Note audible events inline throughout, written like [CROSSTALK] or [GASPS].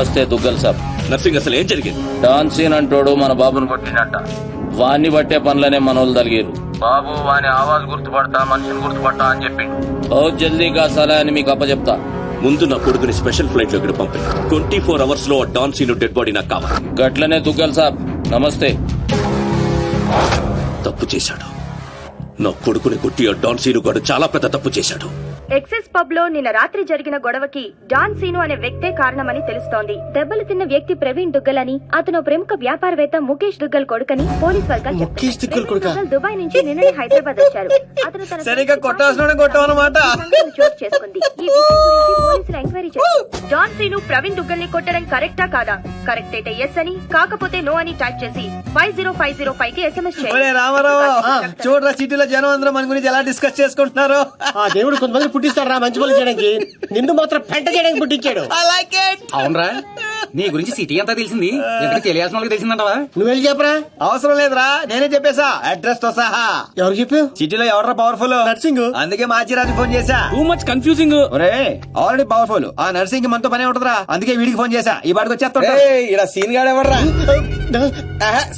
నమస్తే దుగ్గల్ సాబ్. నర్సింగ్ అసలు ఏం జరిగింది? డాన్ సీన్ అంటోడు మన బాబును కొట్టినట్ట వాణ్ణి బట్టే పనులనే మనోళ్ళు తలిగారు. బాబు వాని ఆవాజ్ గుర్తుపడతా మనిషిని గుర్తుపడతా అని చెప్పి బహుత్ జల్దీగా సలహా అని మీకు అప్పచెప్తా. ముందు నా కొడుకుని స్పెషల్ ఫ్లైట్లో ఇక్కడ పంపి. ట్వంటీ ఫోర్ అవర్స్లో డాన్ సీను డెడ్ బాడీ నాకు కావాలి. గట్లనే దుగ్గల్ సాబ్. నమస్తే. తప్పు చేశాడు. నా కొడుకుని కొట్టి ఆ డాన్ సీను గాడు చాలా పెద్ద తప్పు చేశాడు. ఎక్సెస్ పబ్లో నిన్న రాత్రి జరిగిన గొడవకి డాన్ సీను అనే వ్యక్తే కారణమని తెలుస్తోంది. దెబ్బలు తిన్న వ్యక్తి ప్రవీణ్ దుగ్గల్ అని అతను ప్రముఖ వ్యాపారవేత్త ముఖేష్ దుగ్గల్ కొడుకని పోలీస్ వర్గాలు ముఖేష్ దుగ్గల్ చెప్తున్నాయి. కొడుకా? ప్రవీణ్ దుగ్గల్ దుబాయ్ నుంచి నిన్ననే హైదరాబాద్ వచ్చారు. అతను తన సరిగ్గా. సంఘటన చోటు చేసుకుంది. ఈ విషయం గురించి పోలీసులు ఎంక్వైరీ చేశారు. డాన్ సీను ప్రవీణ్ దుగ్గల్ని కొట్టడం కరెక్టా కాదా? కరెక్ట్ అయితే ఎస్ అని కాకపోతే నో అని టైప్ చేసి ఫైవ్ జీరో ఫైవ్ జీరో ఫైవ్కి ఎస్ఎంఎస్ ఒరే రామారావు చూడరా సిటీలో జనం అందరూ మన గురించి ఎలా డిస్కస్ చేసుకుంటున్నారు? ఆ దేవుడు కొంతమంది పుట్టిస్తాడు రా మంచి పనులు చేయడానికి. నిన్ను మాత్రం పెంట చేయడానికి పుట్టించాడు. ఐ లైక్ ఇట్ అవునరా నీ గురించి సిటీ అంతా తెలిసింది. ఎక్కడ తెలియాల్సిన వాళ్ళకి తెలిసిందంటవా? నువ్వు వెళ్ళి చెప్పరా? అవసరం లేదురా నేనే చెప్పేశా అడ్రస్తో సహా. ఎవరు చెప్పావు సిటీలో ఎవరా పవర్ఫుల్ నర్సింగ్. అందుకే మాచిరాజు ఫోన్ చేశా. టూ మచ్ కన్ఫ్యూజింగ్ ఒరే ఆల్రెడీ పవర్ఫుల్ ఆ నర్సింగ్ మనతో పనే ఉంటదిరా. అందుకే వీడికి ఫోన్ చేశా. ఈ బాడికి వచ్చేస్తా ఇలా సీన్ గాడు ఎవడరా?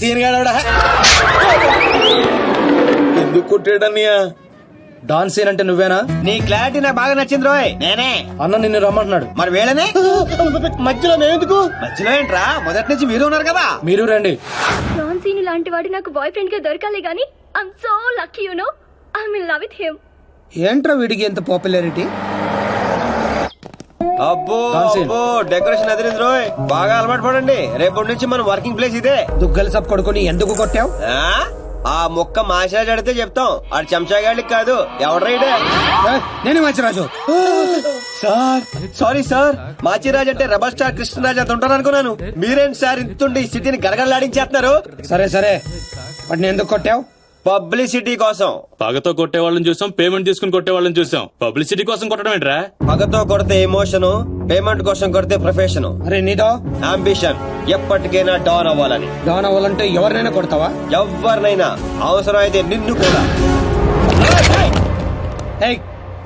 సీన్ గాడు ఎవడా? ఎందుకు కొట్టాడన్నయ్య డాన్ సీన్ అంటే నువ్వేనా? నీ క్లారిటీ నాకు బాగా నచ్చింది రోయ్. నేనే. అన్న నిన్ను రమ్మంటున్నాడు. మరి వేళనే? మధ్యలో మేమెందుకు మధ్యలో ఏంట్రా? మొదటి నుంచి మీరు ఉన్నారు కదా? మీరు రండి. డాన్ సీను లాంటి వాడు నాకు బాయ్ ఫ్రెండ్గా దొరకాలి గానీ I'm so lucky you know I will love with him ఏంట్రా వీడికి ఎంత పాపులారిటీ అబ్బో. అబ్బో డెకరేషన్ అదిరింది రోయ్. బాగా అలవాటు పడండి. రేపటి నుంచి మన వర్కింగ్ ప్లేస్ ఇదే. దుగ్గల సబ్ కొడుకుని ఎందుకు కొట్టావు? ఆ? మొక్క మాసాజ్ అడితే చెప్తాం. ఆడు చెంచాగాడికి కాదు ఎవడు రైడే నేను Manchiraju. Sir. Sorry sir. Machiraj అంటే రెబల్ స్టార్ కృష్ణరాజ్ అంత ఉంటారు అనుకున్నాను. మీరేంటి సార్ ఇంతుండి సిటీని గడగడలాడించేస్తున్నారు సరే సరే. వాడిని ఎందుకు కొట్టావు? పబ్లిసిటీ కోసం. పగతో కొట్టే వాళ్ళని చూసాం పేమెంట్ తీసుకుని కొట్టే వాళ్ళని చూసాం. పబ్లిసిటీ కోసం కొట్టడం ఏంట్రా? పగతో కొడితే ఎమోషన్ పేమెంట్ కోసం కొడితే ప్రొఫెషన్ అరే నీదో అంబిషన్ ఎప్పటికైనా డాన్ అవ్వాలని. డాన్ అవ్వాలంటే ఎవరినైనా కొడతావా? ఎవరినైనా. అవసరం అయితే నిన్ను కూడా.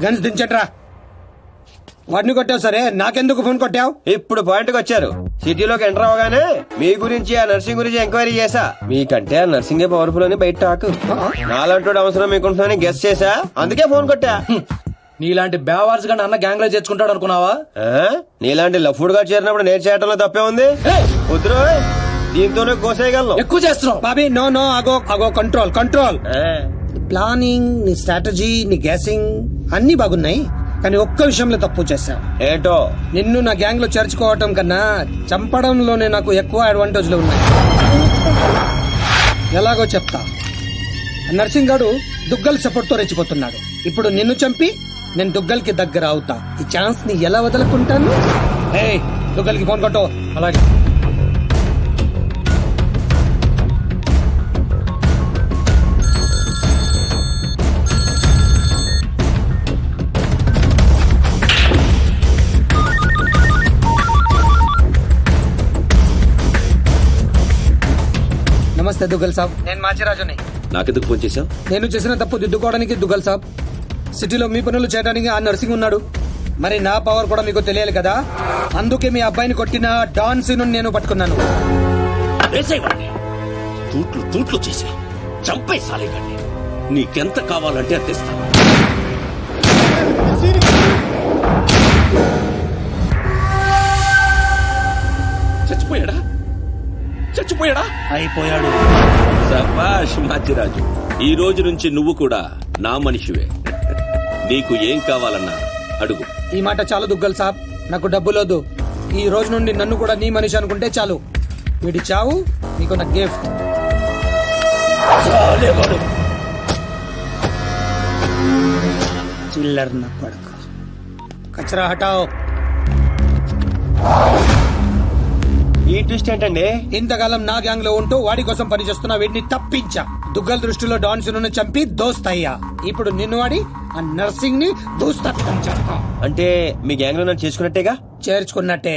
గన్స్ దించట్రా. వాడిని కొట్టావు సరే? నాకెందుకు ఫోన్ కొట్టావు? ఇప్పుడు పాయింట్కి వచ్చారు. సిటీలోకి ఎంటర్ అవగానే మీ గురించి ఆ నర్సింగ్ గురించి ఎంక్వైరీ చేశా. మీకంటే ఆ నర్సింగే పవర్ఫుల్ అని బయట టాక్ నాలంటోడు అవసరం మీకుంటుందని గెస్ట్ చేశా. అందుకే ఫోన్ కొట్టా. నీలాంటి బేవార్స్ గాని అన్న గ్యాంగ్లో చేర్చుకుంటాడు అనుకున్నావా? ఆ? నీలాంటి లఫ్డ్గా చేరినప్పుడు నేను చేయటంలో తప్పే ఉంది? వద్దురో. దీంతోనే కోసేయగలను. ఎక్కువ చేస్తున్నావు. బాబీ నో నో అగో అగో కంట్రోల్ కంట్రోల్ ఆ. ప్లానింగ్ నీ స్ట్రాటజీ నీ గ్యాసింగ్ అన్ని బాగున్నాయి. కానీ ఒక్క విషయంలో తప్పు చేశావు. ఏంటో? నిన్ను నా గ్యాంగ్లో చేర్చుకోవటం కన్నా చంపడంలోనే నాకు ఎక్కువ అడ్వాంటేజ్లు ఉన్నాయి. ఎలాగో చెప్తా. నర్సింగ్ గాడు దుగ్గల్ సపోర్ట్తో రెచ్చిపోతున్నాడు. ఇప్పుడు నిన్ను చంపి నేను దుగ్గల్కి దగ్గర అవుతా. ఈ ఛాన్స్ని ఎలా వదులుకుంటాను? ఏ దుగ్గల్కి ఫోన్ కొట్టు. అలాగే. నమస్తే దుగ్గల్ సాబ్. నేను మాచిరాజుని. నాకెందుకు ఫోన్ చేశావు? నేను చేసిన తప్పు దిద్దుకోవడానికి దుగ్గల్ సాబ్. సిటీలో మీ పనులు చేయడానికి ఆ నర్సింగ్ ఉన్నాడు. మరి నా పవర్ కూడా మీకు తెలియాలి కదా? అందుకే మీ అబ్బాయిని కొట్టిన డాన్ సీను నేను పట్టుకున్నాను. వేసేవాడిని. తూట్లు తూట్లు చేసి చంపే సాలేగాడిని నీకెంత కావాలంటే అంత చచ్చిపోయాడా అయిపోయాడు. సబాష్ మాచిరాజు ఈ రోజు నుంచి నువ్వు కూడా నా మనిషివే. నీకు ఏం కావాలన్నా అడుగు. ఈ మాట చాలు దుగ్గల్ సాబ్. నాకు డబ్బులోదు ఈ రోజు నుండి నన్ను కూడా నీ మనిషి అనుకుంటే చాలు. వీడి చావు నీకు నా గిఫ్ట్ చిల్లర్ నా పడక. కచరా హటాओ ఈ ట్విస్ట్ ఏంటండి ఇంతకాలం నా గ్యాంగ్ లో ఉంటూ వాడి కోసం పనిచేస్తున్న వీడిని తప్పించా దుగ్గల్ దృష్టిలో డాన్ సిను చంపి దోస్త్ అయ్యా ఇప్పుడు నిన్ను వాడి ఆ నర్సింగ్ ని దూస్తత్వం చేస్తా అంటే మీ గ్యాంగ్ లో నన్ను చేసుకున్నట్టేగా చేర్చుకున్నట్టే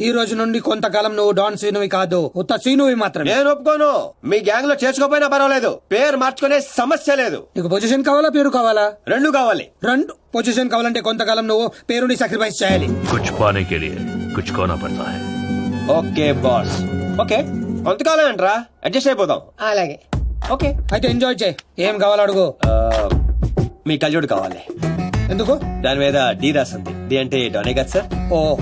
ఈ రోజు నుండి కొంతకాలం నువ్వు డాన్ సీనువి కాదు ఉత్త సీనువి మాత్రమే నేను ఒప్పుకోను మీ గ్యాంగ్ లో చేసుకోపోయినా పర్వాలేదు పేరు మార్చుకునే సమస్య లేదు నీకు పొజిషన్ కావాలా పేరు కావాలా రెండు కావాలి రెండు పొజిషన్ కావాలంటే కొంతకాలం నువ్వు పేరుని సాక్రిఫైస్ చేయాలి कुछ पाने के लिए कुछ खोना पड़ता है ఓకే బాస్. ఓకే కొంతకాలం అంటరా అడ్జస్ట్ అయిపోదాం. అలాగే. ఓకే. అయితే ఎంజాయ్ చేయి. ఏం కావాలో అడుగు. ఆ, మీ కళ్ళజోడు కావాలి. ఎందుకు? దాని మీద డి రాసింది. డి అంటే డోనే కదా సార్? ఓ.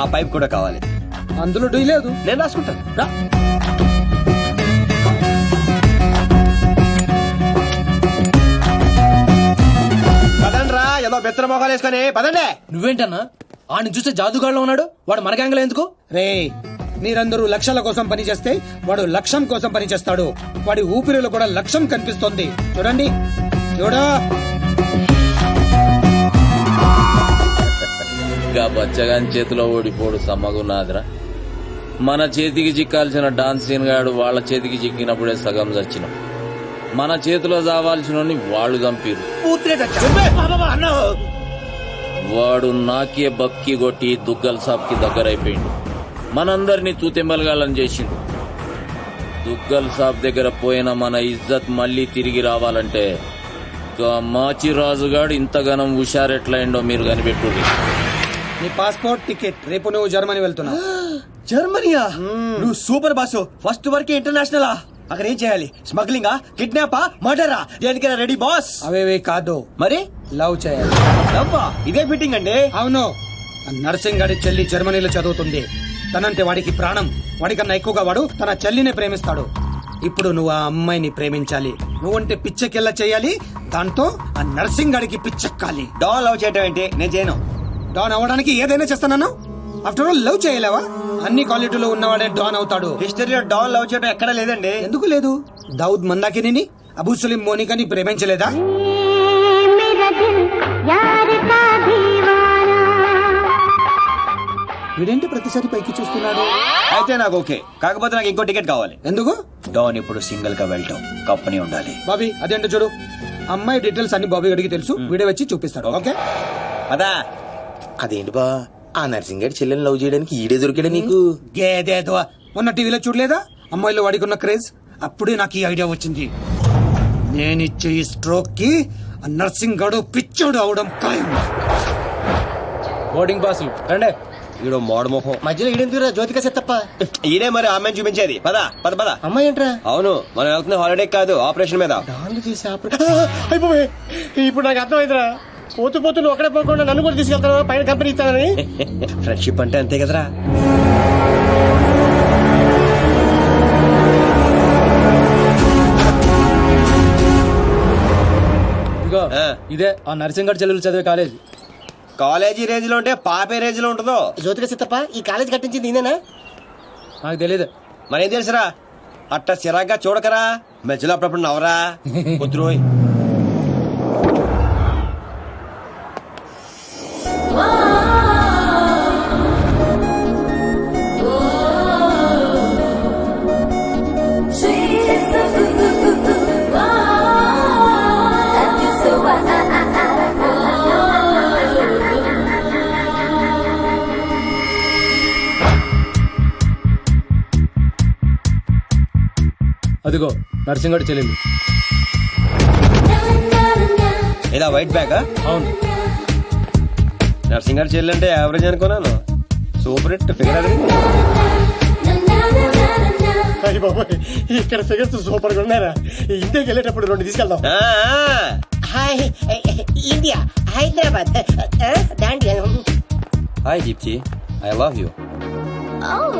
ఆ పైప్ కూడా కావాలి. అందులో డీ లేదు. నేను రాసుకుంటాను. రా. ఏదో బెత్తర మొఖాలు వేసుకొని పదండి. నువ్వేంటన్నా? ఆడిని చూస్తే జాదుగాడులో ఉన్నాడు? వాడు మన గ్యాంగ్లో ఎందుకు? రే మీరందరూ లక్షల కోసం పనిచేస్తే వాడు లక్ష్యం కోసం పనిచేస్తాడు వాడి ఊపిరిలో కూడా లక్ష్యం కనిపిస్తోంది. చూడండి. చూడా. ఇంకా బచ్చగాని చేతిలో ఓడిపోడు సమ్మగున్నాదిరా. మన చేతికి చిక్కాల్సిన డాన్స్ సీన్ గాడు వాళ్ళ చేతికి చిక్కినప్పుడే సగం చచ్చినాం. మన చేతిలో చావాల్సిన వాళ్ళు చంపిరు వాడు నాకే బక్కి కొట్టి దుగ్గల్ సాబ్కి దగ్గరైపోయిండు. మనందరినీ తూతెంబలగాలని చేసిండు. దుగ్గల్ సాబ్ దగ్గర పోయిన మన ఇజ్జత్ మళ్ళీ తిరిగి రావాలంటే గా మాచిరాజుగాడు ఇంతగానం హుషారెట్లయిండో మీరు కనిపెట్టుర్రి. నీ పాస్పోర్ట్ టికెట్ రేపు నువ్వు జర్మనీ వెళ్తున్నావు. [GASPS] జర్మనీయా? నువ్వు సూపర్ బాసు ఫస్ట్ వరకే ఇంటర్నేషనలా? అక్కడ ఏం చేయాలి? స్మగ్లింగా? కిడ్నాపా? మర్డరా? దేనికైనా రెడీ బాస్? అవేవి కాదు. మరి? లవ్ చేయాలి. అబ్బా ఇదే ఫిట్టింగ్ అండి. అవును. ఆ నర్సింగ్ గారి చెల్లి జర్మనీలో చదువుతుంది. తనంటే వాడికి ప్రాణం. వాడికన్నా ఎక్కువగా వాడు తన చెల్లిని ప్రేమిస్తాడు. ఇప్పుడు నువ్వు ఆ అమ్మాయిని ప్రేమించాలి. నువ్వంటే పిచ్చెకెళ్ళ చేయాలి? దాంతో ఆ నర్సింగ్ గాడికి పిచ్చెక్కాలి. డాన్ లవ్ చేయటం ఏంటి? నేను చేయను. డాన్ అవ్వడానికి ఏదైనా చేస్తానన్నా? ఆఫ్టర్ ఆల్ లవ్ చేయలేవా? అన్ని క్వాలిటీలో ఉన్నవాడే డాన్ అవుతాడు. హిస్టరీలో డాన్ లవ్ చేయటం ఎక్కడా లేదండి. ఎందుకు లేదు? దౌద్ మందాకిని అబూ సలీం మోనికని ప్రేమించలేదా? వీడేంటి ప్రతిసారి పైకి చూస్తున్నాడు? అయితే నాకు ఓకే. కాకపోతే నాకు ఇంకో టికెట్ కావాలి. ఎందుకు? డాన్ ఇప్పుడు సింగిల్గా వెళ్ళటం కంపెనీ ఉండాలి. బాబీ అదేంటో చూడు. అమ్మాయి డీటెయిల్స్ అన్ని బాబీ గడికి తెలుసు. వీడియో వచ్చి చూపిస్తాడు ఓకే? అదా. అదేంటి బా? ఆ నర్సింగ్ గారి చెల్లెని లవ్ చేయడానికి ఈడే దొరికాడు నీకు? గేదేదో మొన్న టీవీలో చూడలేదా? అమ్మాయిలో వాడికి ఉన్న క్రేజ్? అప్పుడే నాకు ఈ ఐడియా వచ్చింది. నేనిచ్చే ఈ స్ట్రోక్కి ఆ నర్సింగ్ గడు పిచ్చోడు అవడం ఖాయం. బోర్డింగ్ పాసులు రండే. ఈడో మోడ మొహం. మధ్యలో ఈడెందుకురా జ్యోతిక సెత్తప్ప ఈడే మరి ఆమెను చూపించేది. పద పద పద. అమ్మాయి ఏంట్రా? అవును మనం వెళ్తున్న హాలిడే కాదు ఆపరేషన్ మీద. చేసి అయిపోయి ఇప్పుడు నాకు అర్థమైందిరా. పోతూ పోతూ నువ్వు అక్కడే పోకుండా నన్ను కూడా తీసుకెళ్తాను పైన కంపెనీ ఇస్తానని? [LAUGHS] ఫ్రెండ్షిప్ అంటే అంతే కదరా. ఇదిగో. ఇదే ఆ నర్సింగ్ గారు చెల్లెలు చదివే కాలేజ్. కాలేజీ రేంజ్లో ఉంటే పాపే రేంజ్లో ఉంటుందో? జ్యోతిక సెత్తప్ప ఈ కాలేజ్ కట్టించింది నేనేనా? నాకు తెలియదు మరేం తెలుసురా? అట్ట చిరాగ్గా చూడకరా. మధ్యలో అప్పుడప్పుడు నవరా కుదురోయ్ [LAUGHS] నర్సింగ్ గారు చెల్లెలు. ఇలా వైట్ బ్యాగ్? అవును. నర్సింగ్ గారు చెల్లంటే యావరేజ్ అనుకున్నాను. సూపర్ హిట్ ఫిగర్ అది. అయ్యి బాబోయ్ ఇక్కడ ఫిగర్స్ సూపర్గా ఉన్నారా ఇంటికి వెళ్ళేటప్పుడు రెండు తీసుకెళ్దాం. ఆ, ఆ. Hi India Hyderabad Dandi hi Deepthi I love you. Oh.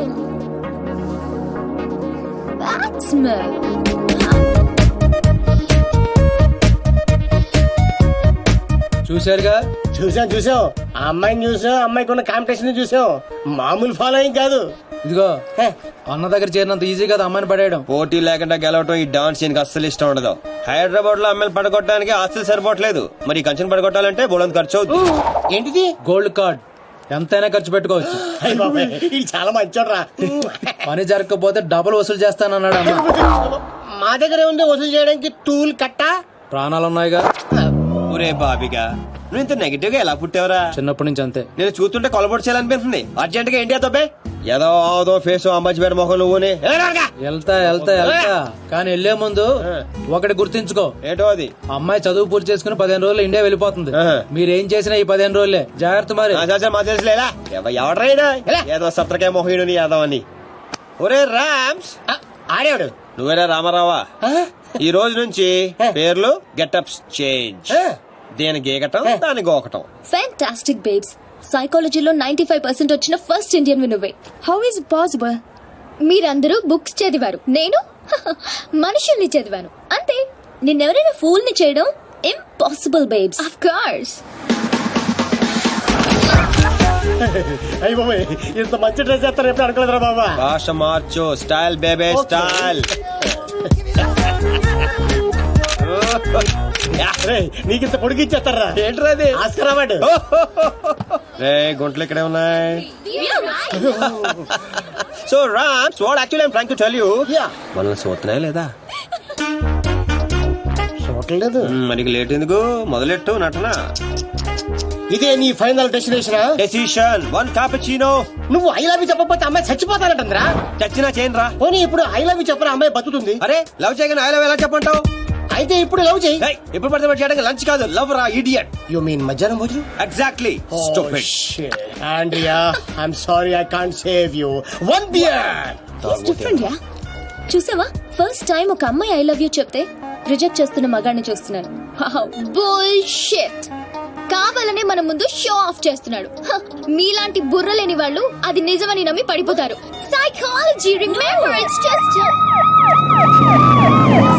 That's me. చూశారుగా? చూసాం చూసాం ఆ అమ్మాయిని చూసాం అమ్మాయికి ఉన్న కాంపిటీషన్ చూసాం మామూలు ఫాలోయింగ్ కాదు. ఇదిగో అన్న దగ్గర చేరినంత ఈజీ కదా అమ్మాయిని పడేయడం. పోటీ లేకుండా గెలవటం ఈ డాన్స్ సీన్కి అస్సలు ఇష్టం ఉండదు. హైదరాబాద్లో అమ్మాయిలు పడగొట్టడానికి ఆస్తులు సరిపోవట్లేదు. మరి కంచెను పడగొట్టాలంటే బోలంత ఖర్చు అవుతుంది [GASPS] ఏంటిది? గోల్డ్ కార్డ్ ఎంతైనా ఖర్చు పెట్టుకోవచ్చు. [LAUGHS] అయ్య బాబాయ్, ఇది చాలా మంచోడ్రా. పని జరగకపోతే డబుల్ వసూలు చేస్తానన్నాడు అన్న [LAUGHS] మా దగ్గర ఉంది వసూలు చేయడానికి టూల్ కట్ట? ప్రాణాలు ఉన్నాయిగా ఒరే బాబిగా నువ్వు ఇంత నెగిటివ్గా ఎలా పుట్టావురా? చిన్నప్పటి నుంచి అంతే. నేను చూస్తుంటే కొలబొట్టు చేయాలనిపిస్తుంది. అర్జెంట్గా ఇండియా తప్పే ఏదో ఆదో ఫేస్ అంబాజీ పేరు మొహం నువ్వునే. వెళ్తా వెళ్తా వెళ్తా. కానీ వెళ్ళే ముందు ఒకటి గుర్తించుకో. ఏటో అది? అమ్మాయి చదువు పూర్తి చేసుకుని పదిహేను రోజులు ఇండియా వెళ్ళిపోతుంది. మీరేం చేసినా ఈ పదిహేను రోజులే. జాగ్రత్త మరి. మా తెలుసులేలా ఎవ- ఎవడ్రాయిడా ఏదో సత్రకాయ మొహీడుని యాదవ్ అని. ఒరే రామ్స్. ఆడేవాడు. నువ్వేరా రామారావా? ఈ రోజు నుంచి పేర్లు గెటప్స్ చేంజ్. దేని గీకటం దాని గోకటం ఫ్యాంటాస్టిక్ బేబ్స్ సైకాలజీలో నైన్టీ ఫైవ్ పర్సెంట్ వచ్చిన ఫస్ట్ ఇండియన్ నువ్వే హౌ ఇస్ పాసిబుల్ మీరందరూ బుక్స్ చదివారు. నేను [LAUGHS] మనుషుల్ని చదివాను. అంతే. నిన్నెవరైనా ఫూల్ని చేయడం? ఇంపాసిబుల్ బేబ్స్ ఆఫ్ కోర్స్ అయ్యి బాబాయ్ ఇంత మంచి డ్రెస్ చేస్తారు ఎప్పుడు అనుకోలేదురా బాబా. భాష మార్చు స్టైల్ బేబే స్టైల్. నీకు ఇంత పొడిగి ఇచ్చేస్తారా? ఏంట్రా అది ఆస్కర్ అవార్డు. రే గుంటలు ఇక్కడే ఉన్నాయి. So Rams what actually I'm trying to tell you మనల్ని చూస్తున్నాయా లేదా? చూడలేదు మనకి లేట్ ఎందుకు? మొదలెట్టు నటన? ఇదే నీ final destination? Decision. One cappuccino నువ్వు ఐ లవ్ యూ చెప్పకపోతే అమ్మాయి చచ్చిపోతానంటుందిరా. చచ్చినా చేయను రా పోనీ ఇప్పుడు ఐ లవ్ యూ చెప్పిన అమ్మాయి బతుకుతుంది? అరే లవ్ చేయగానే ఐ లవ్ ఎలా చెప్పంటావు అయితే ఇప్పుడు లవ్ చేయి. ఏయ్, ఇప్పుడు పడితే పడి చేయడానికి లంచ్ కాదు. లవ్ రా ఇడియట్ యు మీన్ మధ్యాహ్నం భోజనం? Exactly stupid Andrea I'm sorry I can't save you one beer different yeah చూసావా? ఫస్ట్ టైం ఒక అమ్మాయి ఐ లవ్ యూ చెప్తే రిజెక్ట్ చేస్తున్న మగాడిని చూస్తున్నాను. బుల్షిట్ కావాలనే మన ముందు షో ఆఫ్ చేస్తున్నాడు. మీలాంటి బుర్ర లేని వాళ్ళు అది నిజమని నమ్మి పడిపోతారు. Psychology remember it's just